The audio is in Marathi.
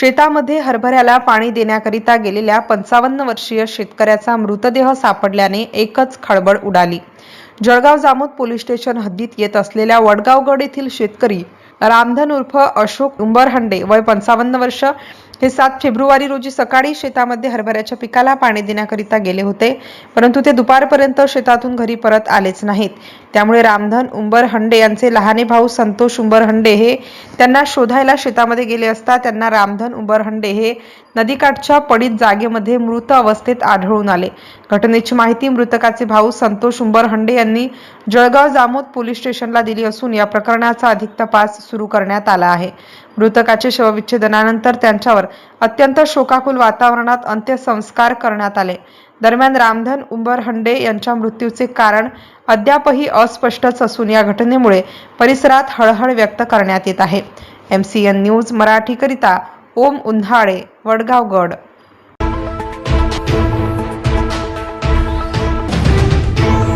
शेतामध्ये हरभऱ्याला पाणी देण्याकरिता गेलेल्या पंचावन्न वर्षीय शेतकऱ्याचा मृतदेह सापडल्याने एकच खळबळ उडाली. जळगाव जामोद पोलीस स्टेशन हद्दीत येत असलेल्या वडगावगड येथील शेतकरी रामधन उर्फ अशोक उंबरहंडे वय पंचावन्न वर्ष. हे सात फेब्रुवारी रोजी सकाळी शेतामध्ये हरभऱ्याच्या पिकाला पाणी देण्याकरिता गेले होते परंतु ते दुपारपर्यंत शेतातून घरी परत आलेच नाहीत. त्यामुळे रामधन उंबर हंडे यांचे लहाने भाऊ संतोष उंबर हंडे हे त्यांना शोधायला शेतामध्ये गेले असता त्यांना रामधन उंबर हंडे हे नदीकाठच्या पडीत जागेमध्ये मृत अवस्थेत आढळून आले. घटनेची माहिती मृतकाचे भाऊ संतोष उंबर हंडे यांनी जळगाव जामोद पोलीस स्टेशनला दिली असून या प्रकरणाचा अधिक तपास सुरू करण्यात आला आहे. मृतकाचे शवविच्छेदनानंतर त्यांच्यावर अत्यंत शोकाकुल वातावरणात अंत्यसंस्कार करण्यात आले. दरम्यान रामधन उंबर हंडे यांच्या मृत्यूचे कारण अद्यापही अस्पष्टच असून या घटनेमुळे परिसरात हळहळ व्यक्त करण्यात येत आहे. एम सी एन न्यूज मराठीकरिता ओम उन्हाळे वडगावगड